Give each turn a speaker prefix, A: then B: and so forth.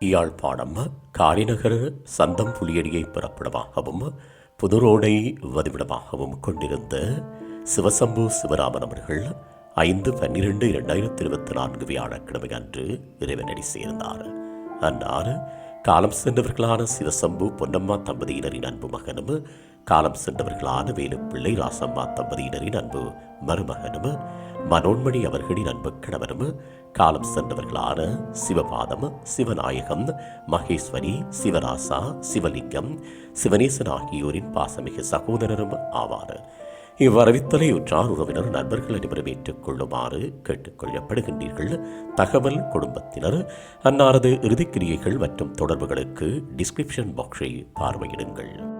A: யாழ்ப்பாணம் காரிநகர் சந்தம் புலியடியை பிறப்பிடமாகவும் புதுரோடை வதிவிடமாகவும் கொண்டிருந்த சிவசம்பு சிவராமன் அவர்கள் ஐந்து பன்னிரெண்டு இரண்டாயிரத்தி இருபத்தி நான்கு வியாழக்கிழமை அன்று இறைவனடி சேர்ந்தார். அன்னார் காலம் சென்றவர்களான சிவசம்பு பொன்னம்மா தம்பதியினரின் அன்பு மகனும் காலம் சென்றவர்களான வேலுப்பிள்ளை ராசம்மா தம்பதியினரின் அன்பு மருமகனும் மனோன்மணி அவர்களின் அன்பு கணவரும் காலம் சென்றவர்களான சிவபாதம் சிவநாயகம் மகேஸ்வரி சிவராசா சிவலிங்கம் சிவனேசன் ஆகியோரின் பாசமிகு சகோதரரும் ஆவார். இவ்வரவித்தலை உற்றார் உறவினர் நண்பர்கள் அனைவரும் ஏற்றுக்கொள்ளுமாறு கேட்டுக்கொள்ளப்படுகின்றீர்கள். தகவல் குடும்பத்தினர் அன்னாரது இறுதிக்கிரியைகள் மற்றும் தொடர்புகளுக்கு டிஸ்கிரிப்ஷன் பாக்ஸை பார்வையிடுங்கள்.